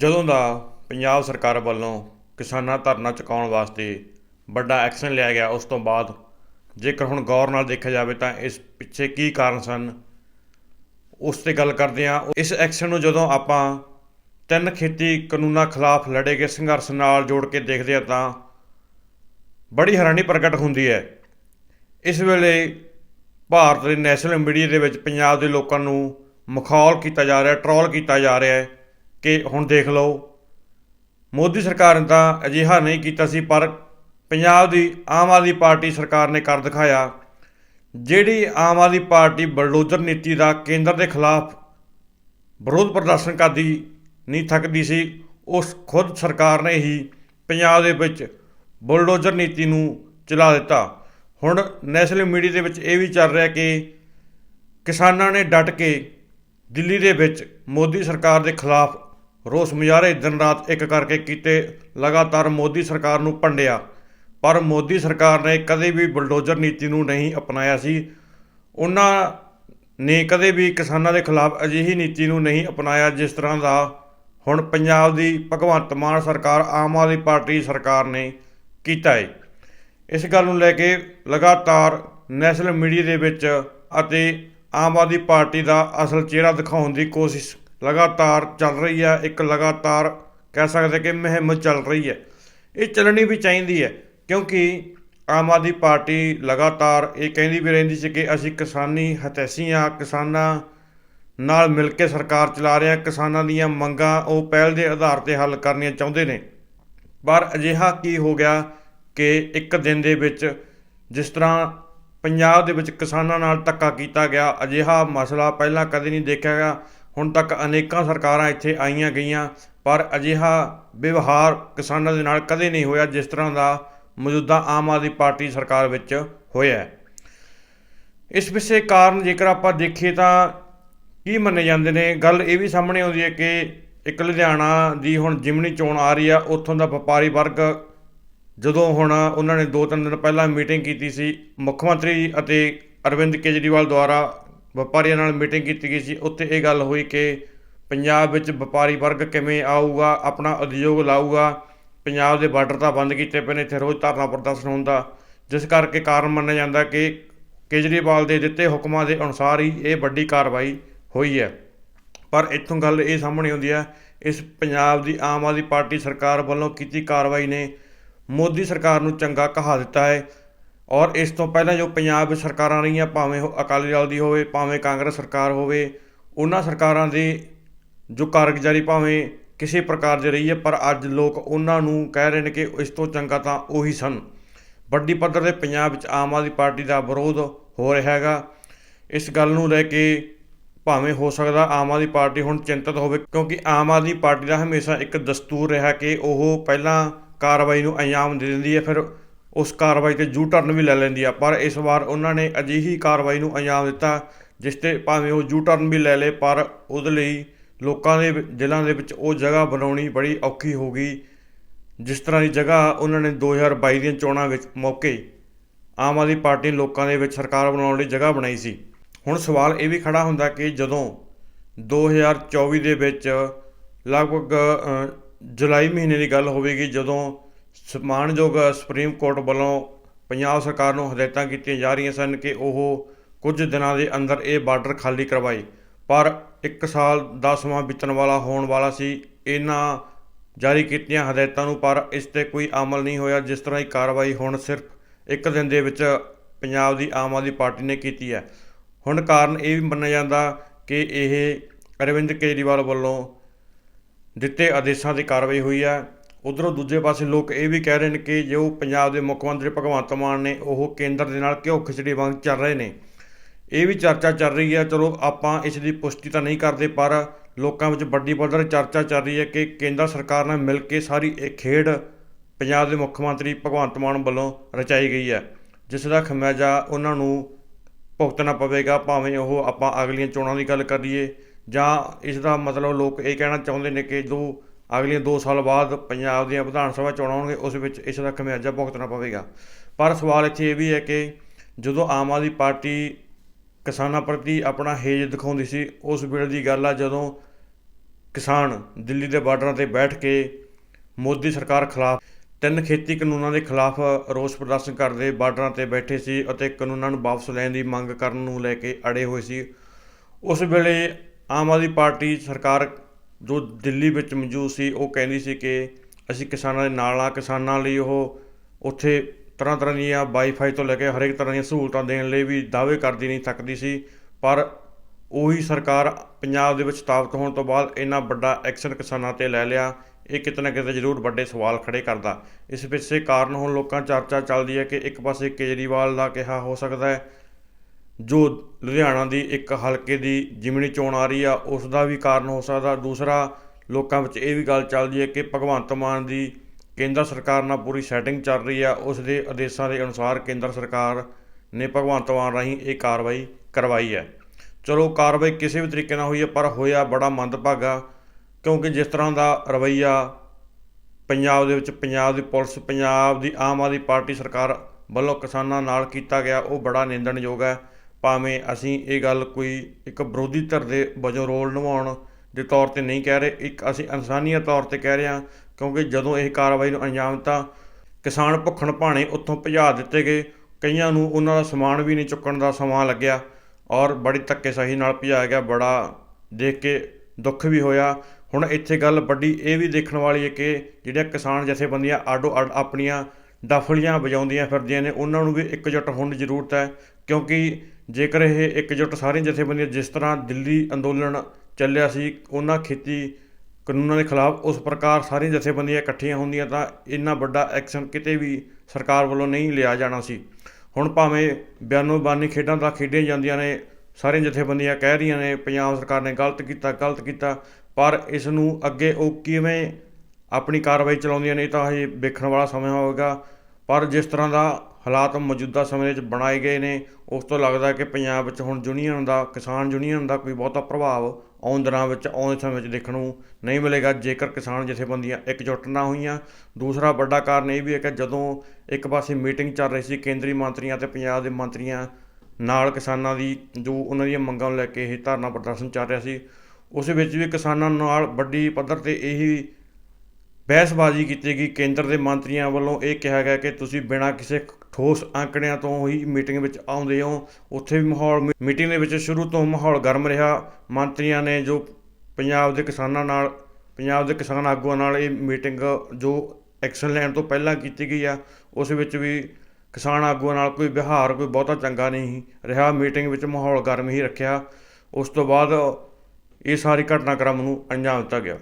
ਜਦੋਂ ਦਾ ਪੰਜਾਬ ਸਰਕਾਰ ਵੱਲੋਂ ਕਿਸਾਨਾਂ ਧਰਨਾ ਚੁਕਾਉਣ ਵਾਸਤੇ ਵੱਡਾ ਐਕਸ਼ਨ ਲਿਆ ਗਿਆ, ਉਸ ਤੋਂ ਬਾਅਦ ਜੇਕਰ ਹੁਣ ਗੌਰ ਨਾਲ ਦੇਖਿਆ ਜਾਵੇ ਤਾਂ ਇਸ ਪਿੱਛੇ ਕੀ ਕਾਰਨ ਸਨ, ਉਸ ਤੇ ਗੱਲ ਕਰਦੇ ਹਾਂ। ਇਸ ਐਕਸ਼ਨ ਨੂੰ ਜਦੋਂ ਆਪਾਂ ਤਿੰਨ ਖੇਤੀ ਕਾਨੂੰਨਾਂ ਖਿਲਾਫ ਲੜੇ ਗਏ, ਸੰਘਰਸ਼ ਨਾਲ ਜੋੜ ਕੇ ਦੇਖਦੇ ਹਾਂ ਤਾਂ ਬੜੀ ਹੈਰਾਨੀ ਪ੍ਰਗਟ ਹੁੰਦੀ ਹੈ। ਇਸ ਵੇਲੇ ਭਾਰਤ ਦੇ ਨੈਸ਼ਨਲ ਮੀਡੀਆ ਦੇ ਵਿੱਚ ਪੰਜਾਬ ਦੇ ਲੋਕਾਂ ਨੂੰ ਮਖੌਲ ਕੀਤਾ ਜਾ ਰਿਹਾ, ਟਰੋਲ ਕੀਤਾ ਜਾ ਰਿਹਾ ਹੈ। ਕਿ ਹੁਣ ਦੇਖ ਲਓ, ਮੋਦੀ ਸਰਕਾਰ ਨੇ ਤਾਂ ਅਜਿਹਾ ਨਹੀਂ ਕੀਤਾ ਸੀ, ਪਰ ਪੰਜਾਬ ਦੀ ਆਮ ਆਦਮੀ ਪਾਰਟੀ ਸਰਕਾਰ ਨੇ ਕਰ ਦਿਖਾਇਆ, ਜਿਹੜੀ ਆਮ ਆਦਮੀ ਪਾਰਟੀ ਬਲਡੋਜ਼ਰ ਨੀਤੀ ਦਾ ਕੇਂਦਰ ਦੇ ਖਿਲਾਫ ਵਿਰੋਧ ਪ੍ਰਦਰਸ਼ਨ ਕਰਦੀ, ਨਹੀਂ ਥੱਕਦੀ ਸੀ, ਉਸ ਖੁਦ ਸਰਕਾਰ ਨੇ ਹੀ ਪੰਜਾਬ ਦੇ ਵਿੱਚ ਬੁਲਡੋਜ਼ਰ ਨੀਤੀ ਨੂੰ ਚਲਾ ਦਿੱਤਾ। ਹੁਣ ਨੈਸ਼ਨਲ ਮੀਡੀਆ ਦੇ ਵਿੱਚ ਇਹ ਵੀ ਚੱਲ ਰਿਹਾ ਕਿ ਕਿਸਾਨਾਂ ਨੇ ਡਟ ਕੇ ਦਿੱਲੀ ਦੇ ਵਿੱਚ ਮੋਦੀ ਸਰਕਾਰ ਦੇ ਖਿਲਾਫ ਰੋਸ ਮੁਜ਼ਾਹਰੇ ਦਿਨ ਰਾਤ ਇੱਕ ਕਰਕੇ ਕੀਤੇ, ਲਗਾਤਾਰ ਮੋਦੀ ਸਰਕਾਰ ਨੂੰ ਭੰਡਿਆ ਪਰ ਮੋਦੀ ਸਰਕਾਰ ਨੇ ਕਦੇ ਵੀ ਬੁਲਡੋਜ਼ਰ ਨੀਤੀ ਨੂੰ ਨਹੀਂ ਅਪਣਾਇਆ ਸੀ। ਉਹਨਾਂ ਨੇ ਕਦੇ ਵੀ ਕਿਸਾਨਾਂ ਦੇ ਖਿਲਾਫ ਅਜਿਹੀ ਨੀਤੀ ਨੂੰ ਨਹੀਂ ਅਪਣਾਇਆ ਜਿਸ ਤਰ੍ਹਾਂ ਦਾ ਹੁਣ ਪੰਜਾਬ ਦੀ ਭਗਵੰਤ ਮਾਨ ਸਰਕਾਰ, ਆਮ ਆਦਮੀ ਪਾਰਟੀ ਸਰਕਾਰ ਨੇ ਕੀਤਾ ਹੈ ਇਸ ਗੱਲ ਨੂੰ ਲੈ ਕੇ ਲਗਾਤਾਰ ਨੈਸ਼ਨਲ ਮੀਡੀਆ ਦੇ ਵਿੱਚ ਅਤੇ ਆਮ ਆਦਮੀ ਪਾਰਟੀ ਦਾ ਅਸਲ ਚਿਹਰਾ ਦਿਖਾਉਣ ਦੀ ਕੋਸ਼ਿਸ਼ ਲਗਾਤਾਰ ਚੱਲ ਰਹੀ ਹੈ, ਇੱਕ ਲਗਾਤਾਰ ਕਹਿ ਸਕਦੇ ਕਿ ਮੁਹਿੰਮ ਚੱਲ ਰਹੀ ਹੈ। ਇਹ ਚੱਲਣੀ ਵੀ ਚਾਹੀਦੀ ਹੈ, ਕਿਉਂਕਿ ਆਮ ਆਦਮੀ ਪਾਰਟੀ ਲਗਾਤਾਰ ਇਹ ਕਹਿੰਦੀ ਵੀ ਰਹਿੰਦੀ ਸੀ ਕਿ ਅਸੀਂ ਕਿਸਾਨੀ ਹਤੈਸੀ ਹਾਂ, ਕਿਸਾਨਾਂ ਨਾਲ ਮਿਲ ਕੇ ਸਰਕਾਰ ਚਲਾ ਰਹੇ ਹਾਂ, ਕਿਸਾਨਾਂ ਦੀਆਂ ਮੰਗਾਂ ਉਹ ਪਹਿਲ ਦੇ ਆਧਾਰ ਤੇ ਹੱਲ ਕਰਨੀਆਂ ਚਾਹੁੰਦੇ ਨੇ। ਪਰ ਅਜਿਹਾ ਕੀ ਹੋ ਗਿਆ ਕਿ ਇੱਕ ਦਿਨ ਦੇ ਵਿੱਚ ਜਿਸ ਤਰ੍ਹਾਂ ਪੰਜਾਬ ਦੇ ਵਿੱਚ ਕਿਸਾਨਾਂ ਨਾਲ ਧੱਕਾ ਕੀਤਾ ਗਿਆ, ਅਜਿਹਾ ਮਸਲਾ ਪਹਿਲਾਂ ਕਦੇ ਨਹੀਂ ਦੇਖਿਆ ਗਿਆ। ਹੁਣ ਤੱਕ ਅਨੇਕਾਂ ਸਰਕਾਰਾਂ ਇੱਥੇ ਆਈਆਂ ਗਈਆਂ, ਪਰ ਅਜਿਹਾ ਵਿਵਹਾਰ ਕਿਸਾਨਾਂ ਦੇ ਨਾਲ ਕਦੇ ਨਹੀਂ ਹੋਇਆ ਜਿਸ ਤਰ੍ਹਾਂ ਦਾ ਮੌਜੂਦਾ ਆਮ ਆਦਮੀ ਪਾਰਟੀ ਸਰਕਾਰ ਵਿੱਚ ਹੋਇਆ ਇਸ ਵਿਸ਼ੇ ਕਾਰਨ ਜੇਕਰ ਆਪਾਂ ਦੇਖੀਏ ਤਾਂ ਕੀ ਮੰਨੇ ਜਾਂਦੇ ਨੇ? ਗੱਲ ਇਹ ਵੀ ਸਾਹਮਣੇ ਆਉਂਦੀ ਹੈ ਕਿ ਇੱਕ ਲੁਧਿਆਣਾ ਦੀ ਹੁਣ ਜਿਮਨੀ ਚੋਣ ਆ ਰਹੀ ਆ, ਉੱਥੋਂ ਦਾ ਵਪਾਰੀ ਵਰਗ ਜਦੋਂ ਹੁਣ ਉਹਨਾਂ ਨੇ ਦੋ ਤਿੰਨ ਦਿਨ ਪਹਿਲਾਂ ਮੀਟਿੰਗ ਕੀਤੀ ਸੀ, ਮੁੱਖ ਮੰਤਰੀ ਅਤੇ ਅਰਵਿੰਦ ਕੇਜਰੀਵਾਲ ਦੁਆਰਾ ਵਪਾਰੀਆਂ ਨਾਲ ਮੀਟਿੰਗ ਕੀਤੀ ਗਈ ਸੀ। ਉੱਥੇ ਇਹ ਗੱਲ ਹੋਈ ਕਿ ਪੰਜਾਬ ਵਿੱਚ ਵਪਾਰੀ ਵਰਗ ਕਿਵੇਂ ਆਊਗਾ, ਆਪਣਾ ਉਦਯੋਗ ਲਾਊਗਾ। ਪੰਜਾਬ ਦੇ ਬਾਰਡਰ ਤਾਂ ਬੰਦ ਕੀਤੇ ਪਏ ਨੇ, ਇੱਥੇ ਰੋਜ਼ ਧਰਨਾ ਪ੍ਰਦਰਸ਼ਨ ਹੁੰਦਾ। ਜਿਸ ਕਰਕੇ ਕਾਰਨ ਮੰਨਿਆ ਜਾਂਦਾ ਕਿ ਕੇਜਰੀਵਾਲ ਦੇ ਦਿੱਤੇ ਹੁਕਮਾਂ ਦੇ ਅਨੁਸਾਰ ਹੀ ਇਹ ਵੱਡੀ ਕਾਰਵਾਈ ਹੋਈ ਹੈ। ਪਰ ਇੱਥੋਂ ਗੱਲ ਇਹ ਸਾਹਮਣੇ ਆਉਂਦੀ ਹੈ, ਇਸ ਪੰਜਾਬ ਦੀ ਆਮ ਆਦਮੀ ਪਾਰਟੀ ਸਰਕਾਰ ਵੱਲੋਂ ਕੀਤੀ ਕਾਰਵਾਈ ਨੇ ਮੋਦੀ ਸਰਕਾਰ ਨੂੰ ਚੰਗਾ ਕਹਾ ਦਿੱਤਾ ਹੈ। ਔਰ ਇਸ ਤੋਂ ਪਹਿਲਾਂ ਜੋ ਪੰਜਾਬ ਸਰਕਾਰਾਂ ਰਹੀਆਂ, ਭਾਵੇਂ ਉਹ ਅਕਾਲੀ ਦਲ ਦੀ ਹੋਵੇ, ਭਾਵੇਂ ਕਾਂਗਰਸ ਸਰਕਾਰ ਹੋਵੇ, ਉਹਨਾਂ ਸਰਕਾਰਾਂ ਦੀ ਜੋ ਕਾਰਗੁਜ਼ਾਰੀ ਭਾਵੇਂ ਕਿਸੇ ਪ੍ਰਕਾਰ ਦੀ ਰਹੀ ਹੈ, ਪਰ ਅੱਜ ਲੋਕ ਉਹਨਾਂ ਨੂੰ ਕਹਿ ਰਹੇ ਨੇ ਕਿ ਇਸ ਤੋਂ ਚੰਗਾ ਤਾਂ ਉਹੀ ਸਨ। ਵੱਡੀ ਪੱਧਰ ਤੇ ਪੰਜਾਬ ਵਿੱਚ ਆਮ ਆਦਮੀ ਪਾਰਟੀ ਦਾ ਵਿਰੋਧ ਹੋ ਰਿਹਾ ਹੈਗਾ। ਇਸ ਗੱਲ ਨੂੰ ਲੈ ਕੇ ਭਾਵੇਂ ਹੋ ਸਕਦਾ ਆਮ ਆਦਮੀ ਪਾਰਟੀ ਹੁਣ ਚਿੰਤਤ ਹੋਵੇ, ਕਿਉਂਕਿ ਆਮ ਆਦਮੀ ਪਾਰਟੀ ਦਾ ਹਮੇਸ਼ਾ ਇੱਕ ਦਸਤੂਰ ਰਿਹਾ ਕਿ ਉਹ ਪਹਿਲਾਂ ਕਾਰਵਾਈ ਨੂੰ ਅੰਜਾਮ ਦੇ ਦਿੰਦੀ ਹੈ, ਫਿਰ ਉਸ ਕਾਰਵਾਈ ਤੇ ਜੂ ਟਰਨ ਵੀ ਲੈ ਲੈਂਦੀ ਆ। ਪਰ ਇਸ ਵਾਰ ਉਹਨਾਂ ਨੇ ਅਜਿਹੀ ਕਾਰਵਾਈ ਨੂੰ ਅੰਜਾਮ ਦਿੱਤਾ, ਜਿਸ ਤੇ ਭਾਵੇਂ ਉਹ ਜੂ ਟਰਨ ਵੀ ਲੈ ਲੇ, ਪਰ ਉਹਦੇ ਲਈ ਲੋਕਾਂ ਦੇ ਜ਼ਿਲ੍ਹਿਆਂ ਦੇ ਵਿੱਚ ਉਹ ਜਗ੍ਹਾ ਬਣਾਉਣੀ ਬੜੀ ਔਖੀ ਹੋ ਗਈ, ਜਿਸ ਤਰ੍ਹਾਂ ਦੀ ਜਗ੍ਹਾ ਉਹਨਾਂ ਨੇ 2022 ਦੀਆਂ ਚੋਣਾਂ ਵਿੱਚ ਮੌਕੇ ਆਮ ਆਦਮੀ ਪਾਰਟੀ ਨੇ ਲੋਕਾਂ ਦੇ ਵਿੱਚ ਸਰਕਾਰ ਬਣਾਉਣ ਲਈ ਜਗ੍ਹਾ ਬਣਾਈ ਸੀ। ਹੁਣ ਸਵਾਲ ਇਹ ਵੀ ਖੜਾ ਹੁੰਦਾ ਕਿ ਜਦੋਂ 2024 ਦੇ ਵਿੱਚ ਲਗਭਗ ਜੁਲਾਈ ਮਹੀਨੇ ਦੀ ਗੱਲ ਹੋਵੇਗੀ, ਜਦੋਂ ਸਨਮਾਨਯੋਗ ਸੁਪਰੀਮ ਕੋਰਟ ਵੱਲੋਂ ਪੰਜਾਬ ਸਰਕਾਰ ਨੂੰ ਹਦਾਇਤਾਂ ਕੀਤੀਆਂ ਜਾ ਰਹੀਆਂ ਸਨ ਕਿ ਉਹ ਕੁਝ ਦਿਨਾਂ ਦੇ ਅੰਦਰ ਇਹ ਬਾਰਡਰ ਖਾਲੀ ਕਰਵਾਏ। ਪਰ 1 ਸਾਲ 10 ਮਾਹ ਬੀਤਣ ਵਾਲਾ ਹੋਣ ਵਾਲਾ ਸੀ। ਇਹਨਾਂ ਜਾਰੀ ਕੀਤੀਆਂ ਹਦਾਇਤਾਂ ਨੂੰ ਪਰ ਇਸ ਤੇ ਕੋਈ ਅਮਲ ਨਹੀਂ ਹੋਇਆ, ਜਿਸ ਤਰ੍ਹਾਂ ਹੀ ਕਾਰਵਾਈ ਹੁਣ ਸਿਰਫ ਇੱਕ ਦਿਨ ਦੇ ਵਿੱਚ ਪੰਜਾਬ ਦੀ ਆਮ ਆਦਮੀ ਪਾਰਟੀ ਨੇ ਕੀਤੀ ਹੈ। ਹੁਣ ਕਾਰਨ ਇਹ ਵੀ ਮੰਨਿਆ ਜਾਂਦਾ ਕਿ ਇਹ ਅਰਵਿੰਦ ਕੇਜਰੀਵਾਲ ਵੱਲੋਂ ਦਿੱਤੇ ਆਦੇਸ਼ਾਂ ਦੀ ਕਾਰਵਾਈ ਹੋਈ ਹੈ। ਉਧਰੋਂ ਦੂਜੇ ਪਾਸੇ ਲੋਕ ਇਹ ਵੀ ਕਹਿ ਰਹੇ ਨੇ ਕਿ ਜੋ ਪੰਜਾਬ ਦੇ ਮੁੱਖ ਮੰਤਰੀ ਭਗਵੰਤ ਮਾਨ ਨੇ, ਉਹ ਕੇਂਦਰ ਦੇ ਨਾਲ ਘਿਓ ਖਿਚੜੀ ਵਾਂਗ ਚੱਲ ਰਹੇ ਨੇ। ਇਹ ਵੀ ਚਰਚਾ ਚੱਲ ਰਹੀ ਹੈ। ਚਲੋ, ਆਪਾਂ ਇਸ ਦੀ ਪੁਸ਼ਟੀ ਤਾਂ ਨਹੀਂ ਕਰਦੇ, ਪਰ ਲੋਕਾਂ ਵਿੱਚ ਵੱਡੀ ਪੱਧਰ ਚਰਚਾ ਚੱਲ ਰਹੀ ਹੈ ਕਿ ਕੇਂਦਰ ਸਰਕਾਰ ਨਾਲ ਮਿਲ ਕੇ ਸਾਰੀ ਇਹ ਖੇਡ ਪੰਜਾਬ ਦੇ ਮੁੱਖ ਮੰਤਰੀ ਭਗਵੰਤ ਮਾਨ ਵੱਲੋਂ ਰਚਾਈ ਗਈ ਹੈ। ਜਿਸ ਦਾ ਖਮਿਆਜਾ ਉਹਨਾਂ ਨੂੰ ਭੁਗਤਣਾ ਪਵੇਗਾ, ਭਾਵੇਂ ਉਹ ਆਪਾਂ ਅਗਲੀਆਂ ਚੋਣਾਂ ਦੀ ਗੱਲ ਕਰੀਏ। ਜਾਂ ਇਸ ਦਾ ਮਤਲਬ ਲੋਕ ਇਹ ਕਹਿਣਾ ਚਾਹੁੰਦੇ ਨੇ ਕਿ ਜੋ ਅਗਲੇ 2 ਸਾਲ ਬਾਅਦ ਪੰਜਾਬ ਦੀਆਂ ਵਿਧਾਨ ਸਭਾ ਚੋਣਾਂ ਹੋਣਗੇ, ਉਸ ਵਿੱਚ ਇਸ ਦਾ ਖਮਿਆਜਾ ਭੁਗਤਣਾ ਪਵੇਗਾ। ਪਰ ਸਵਾਲ ਇੱਥੇ ਇਹ ਵੀ ਹੈ ਕਿ ਜਦੋਂ ਆਮ ਆਦਮੀ ਪਾਰਟੀ ਕਿਸਾਨਾਂ ਪ੍ਰਤੀ ਆਪਣਾ ਹੇਜ ਦਿਖਾਉਂਦੀ ਸੀ, ਉਸ ਵੇਲੇ ਦੀ ਗੱਲ ਆ ਜਦੋਂ ਕਿਸਾਨ ਦਿੱਲੀ ਦੇ ਬਾਰਡਰਾਂ ਤੇ ਬੈਠ ਕੇ ਮੋਦੀ ਸਰਕਾਰ ਖਿਲਾਫ ਤਿੰਨ ਖੇਤੀ ਕਾਨੂੰਨਾਂ ਦੇ ਖਿਲਾਫ ਰੋਸ ਪ੍ਰਦਰਸ਼ਨ ਕਰਦੇ ਬਾਰਡਰਾਂ ਤੇ ਬੈਠੇ ਸੀ ਅਤੇ ਕਾਨੂੰਨਾਂ ਨੂੰ ਵਾਪਸ ਲੈਣ ਦੀ ਮੰਗ ਕਰਨ ਨੂੰ ਲੈ ਕੇ ਅੜੇ ਹੋਏ ਸੀ, ਉਸ ਵੇਲੇ ਆਮ ਆਦਮੀ ਪਾਰਟੀ ਸਰਕਾਰ ਜੋ ਦਿੱਲੀ ਵਿੱਚ ਮੌਜੂਦ ਸੀ, ਉਹ ਕਹਿੰਦੀ ਸੀ ਕਿ ਅਸੀਂ ਕਿਸਾਨਾਂ ਦੇ ਨਾਲ ਆ, ਕਿਸਾਨਾਂ ਲਈ ਉਹ ਉੱਥੇ ਤਰ੍ਹਾਂ ਤਰ੍ਹਾਂ ਦੀਆਂ ਵਾਈਫਾਈ ਤੋਂ ਲੈ ਕੇ ਹਰੇਕ ਤਰ੍ਹਾਂ ਦੀਆਂ ਸਹੂਲਤਾਂ ਦੇਣ ਲਈ ਵੀ ਦਾਅਵੇ ਕਰਦੀ ਨਹੀਂ ਥੱਕਦੀ ਸੀ, ਪਰ ਉਹੀ ਸਰਕਾਰ ਪੰਜਾਬ ਦੇ ਵਿੱਚ ਸਥਾਪਿਤ ਹੋਣ ਤੋਂ ਬਾਅਦ ਇੰਨਾ ਵੱਡਾ ਐਕਸ਼ਨ ਕਿਸਾਨਾਂ ਤੇ ਲੈ ਲਿਆ, ਇਹ ਕਿਤੇ ਨਾ ਕਿਤੇ ਜ਼ਰੂਰ ਵੱਡੇ ਸਵਾਲ ਖੜੇ ਕਰਦਾ। ਇਸ ਪਿੱਛੇ ਕਾਰਨ ਹੁਣ ਲੋਕਾਂ ਚਰਚਾ ਚੱਲਦੀ ਹੈ ਕਿ ਇੱਕ ਪਾਸੇ ਕੇਜਰੀਵਾਲ ਦਾ ਕਿਹਾ ਹੋ ਸਕਦਾ ਹੈ ਜੋ ਲੁਧਿਆਣਾ ਦੀ ਇੱਕ ਹਲਕੇ ਦੀ ਜਿਮਣੀ ਚੋਣ ਆ ਰਹੀ ਆ, ਉਸ ਦਾ ਵੀ ਕਾਰਨ ਹੋ ਸਕਦਾ। ਦੂਸਰਾ, ਲੋਕਾਂ ਵਿੱਚ ਇਹ ਵੀ ਗੱਲ ਚੱਲਦੀ ਹੈ ਕਿ ਭਗਵੰਤ ਮਾਨ ਦੀ ਕੇਂਦਰ ਸਰਕਾਰ ਨਾਲ ਪੂਰੀ ਸੈਟਿੰਗ ਚੱਲ ਰਹੀ ਆ। ਉਸ ਦੇ ਆਦੇਸ਼ਾਂ ਦੇ ਅਨੁਸਾਰ ਕੇਂਦਰ ਸਰਕਾਰ ਨੇ ਭਗਵੰਤ ਮਾਨ ਰਾਹੀਂ ਇਹ ਕਾਰਵਾਈ ਕਰਵਾਈ ਹੈ। ਚਲੋ, ਕਾਰਵਾਈ ਕਿਸੇ ਵੀ ਤਰੀਕੇ ਨਾਲ ਹੋਈ ਹੈ ਪਰ ਹੋਇਆ ਬੜਾ ਮੰਦਭਾਗਾ, ਕਿਉਂਕਿ ਜਿਸ ਤਰ੍ਹਾਂ ਦਾ ਰਵੱਈਆ ਪੰਜਾਬ ਦੇ ਵਿੱਚ, ਪੰਜਾਬ ਦੀ ਪੁਲਿਸ, ਪੰਜਾਬ ਦੀ ਆਮ ਆਦਮੀ ਪਾਰਟੀ ਸਰਕਾਰ ਵੱਲੋਂ ਕਿਸਾਨਾਂ ਨਾਲ ਕੀਤਾ ਗਿਆ, ਉਹ ਬੜਾ ਨਿੰਦਣਯੋਗ ਹੈ। ਭਾਵੇਂ ਅਸੀਂ ਇਹ ਗੱਲ ਕੋਈ ਇੱਕ ਵਿਰੋਧੀ ਧਿਰ ਦੇ ਵਜੋਂ ਰੋਲ ਨਿਭਾਉਣ ਦੇ ਤੌਰ ਤੇ ਨਹੀਂ ਕਹਿ ਰਹੇ, ਇੱਕ ਅਸੀਂ ਇਨਸਾਨੀਅਤ ਤੌਰ ਤੇ ਕਹਿ ਰਹੇ ਹਾਂ, ਕਿਉਂਕਿ ਜਦੋਂ ਇਹ ਕਾਰਵਾਈ ਨੂੰ ਅੰਜਾਮ ਦਿੱਤਾ, ਕਿਸਾਨ ਭੁੱਖਣ ਭਾਣੇ ਉੱਥੋਂ ਭਜਾ ਦਿੱਤੇ ਗਏ, ਕਈਆਂ ਨੂੰ ਉਹਨਾਂ ਦਾ ਸਮਾਨ ਵੀ ਨਹੀਂ ਚੁੱਕਣ ਦਾ ਸਮਾਂ ਲੱਗਿਆ ਔਰ ਬੜੀ ਧੱਕੇਸ਼ਾਹੀ ਨਾਲ ਭਜਾਇਆ ਗਿਆ, ਬੜਾ ਦੇਖ ਕੇ ਦੁੱਖ ਵੀ ਹੋਇਆ। ਹੁਣ ਇੱਥੇ ਗੱਲ ਵੱਡੀ ਇਹ ਵੀ ਦੇਖਣ ਵਾਲੀ ਹੈ ਕਿ ਜਿਹੜੀਆਂ ਕਿਸਾਨ ਜਥੇਬੰਦੀਆਂ ਆਡੋ ਅੱਡ ਆਪਣੀਆਂ ਡਫਲੀਆਂ ਵਜਾਉਂਦੀਆਂ ਫਿਰਦੀਆਂ ਨੇ, ਉਹਨਾਂ ਨੂੰ ਵੀ ਇਕਜੁੱਟ ਹੋਣ ਦੀ ਜ਼ਰੂਰਤ ਹੈ, ਕਿਉਂਕਿ ਜੇਕਰ ਇਹ ਇਕਜੁੱਟ ਸਾਰੀਆਂ ਜਥੇਬੰਦੀਆਂ ਜਿਸ ਤਰ੍ਹਾਂ ਦਿੱਲੀ ਅੰਦੋਲਨ ਚੱਲਿਆ ਸੀ, ਉਹਨਾਂ ਖੇਤੀ ਕਾਨੂੰਨਾਂ ਦੇ ਖਿਲਾਫ ਉਸ ਪ੍ਰਕਾਰ ਸਾਰੀਆਂ ਜਥੇਬੰਦੀਆਂ ਇਕੱਠੀਆਂ ਹੁੰਦੀਆਂ ਤਾਂ ਇੰਨਾ ਵੱਡਾ ਐਕਸ਼ਨ ਕਿਤੇ ਵੀ ਸਰਕਾਰ ਵੱਲੋਂ ਨਹੀਂ ਲਿਆ ਜਾਣਾ ਸੀ। ਹੁਣ ਭਾਵੇਂ ਬਿਆਨੋ ਬਾਨੀ ਖੇਡਾਂ ਤਾਂ ਖੇਡੀਆਂ ਜਾਂਦੀਆਂ ਨੇ, ਸਾਰੀਆਂ ਜਥੇਬੰਦੀਆਂ ਕਹਿ ਰਹੀਆਂ ਨੇ, ਪੰਜਾਬ ਸਰਕਾਰ ਨੇ ਗਲਤ ਕੀਤਾ ਗਲਤ ਕੀਤਾ, ਪਰ ਇਸ ਨੂੰ ਅੱਗੇ ਉਹ ਕਿਵੇਂ ਆਪਣੀ ਕਾਰਵਾਈ ਚਲਾਉਂਦੀਆਂ ਨੇ ਤਾਂ ਇਹ ਵੇਖਣ ਵਾਲਾ ਸਮਾਂ ਹੋਵੇਗਾ। ਪਰ ਜਿਸ ਤਰ੍ਹਾਂ ਦਾ ਹਾਲਾਤ ਮੌਜੂਦਾ ਸਮੇਂ ਵਿੱਚ ਬਣਾਏ ਗਏ ਨੇ। ਉਸ ਤੋਂ ਲੱਗਦਾ ਕਿ ਪੰਜਾਬ ਵਿੱਚ ਹੁਣ ਯੂਨੀਅਨ ਦਾ, ਕਿਸਾਨ ਯੂਨੀਅਨ ਦਾ ਕੋਈ ਬਹੁਤਾ ਪ੍ਰਭਾਵ ਆਉਣ ਦਿਨਾਂ ਵਿੱਚ, ਆਉਣ ਸਮੇਂ ਵਿੱਚ ਦੇਖਣ ਨੂੰ ਨਹੀਂ ਮਿਲੇਗਾ। ਜੇਕਰ ਕਿਸਾਨ ਜਥੇਬੰਦੀਆਂ ਇਕਜੁੱਟ ਨਾ ਹੋਈਆਂ। ਦੂਸਰਾ ਵੱਡਾ ਕਾਰਨ ਇਹ ਵੀ ਹੈ ਕਿ ਜਦੋਂ ਇੱਕ ਪਾਸੇ ਮੀਟਿੰਗ ਚੱਲ ਰਹੀ ਸੀ, ਕੇਂਦਰੀ ਮੰਤਰੀਆਂ ਤੇ ਪੰਜਾਬ ਦੇ ਮੰਤਰੀਆਂ ਨਾਲ ਕਿਸਾਨਾਂ ਦੀ, ਜੋ ਉਹਨਾਂ ਦੀਆਂ ਮੰਗਾਂ ਨੂੰ ਲੈ ਕੇ ਇਹ ਧਰਨਾ ਪ੍ਰਦਰਸ਼ਨ ਚੱਲ ਰਿਹਾ ਸੀ, ਉਸ ਵਿੱਚ ਵੀ ਕਿਸਾਨਾਂ ਨਾਲ ਵੱਡੀ ਪੱਧਰ ਤੇ ਇਹੀ ਬਹਿਸਬਾਜ਼ੀ ਕੀਤੀ ਗਈ। ਕੇਂਦਰ ਦੇ ਮੰਤਰੀਆਂ ਵੱਲੋਂ ਇਹ ਕਿਹਾ ਗਿਆ ਕਿ ਤੁਸੀਂ ਬਿਨਾਂ ਕਿਸੇ ਠੋਸ ਅੰਕੜਿਆਂ ਤੋਂ ਹੀ ਮੀਟਿੰਗ ਵਿੱਚ ਆਉਂਦੇ ਹੋ। ਉੱਥੇ ਵੀ ਮਾਹੌਲ ਮੀਟਿੰਗ ਦੇ ਵਿੱਚ ਸ਼ੁਰੂ ਤੋਂ ਮਾਹੌਲ ਗਰਮ ਰਿਹਾ। ਮੰਤਰੀਆਂ ਨੇ ਜੋ ਪੰਜਾਬ ਦੇ ਕਿਸਾਨਾਂ ਨਾਲ, ਪੰਜਾਬ ਦੇ ਕਿਸਾਨ ਆਗੂਆਂ ਨਾਲ ਇਹ ਮੀਟਿੰਗ ਜੋ ਐਕਸ਼ਨ ਲੈਣ ਤੋਂ ਪਹਿਲਾਂ ਕੀਤੀ ਗਈ ਆ, ਉਸ ਵਿੱਚ ਵੀ ਕਿਸਾਨ ਆਗੂਆਂ ਨਾਲ ਕੋਈ ਵਿਹਾਰ ਕੋਈ ਬਹੁਤਾ ਚੰਗਾ ਨਹੀਂ ਰਿਹਾ। ਮੀਟਿੰਗ ਵਿੱਚ ਮਾਹੌਲ ਗਰਮ ਹੀ ਰੱਖਿਆ। ਉਸ ਤੋਂ ਬਾਅਦ ਇਹ ਸਾਰੀ ਘਟਨਾਕ੍ਰਮ ਨੂੰ ਅੰਜਾਮ ਦਿੱਤਾ ਗਿਆ।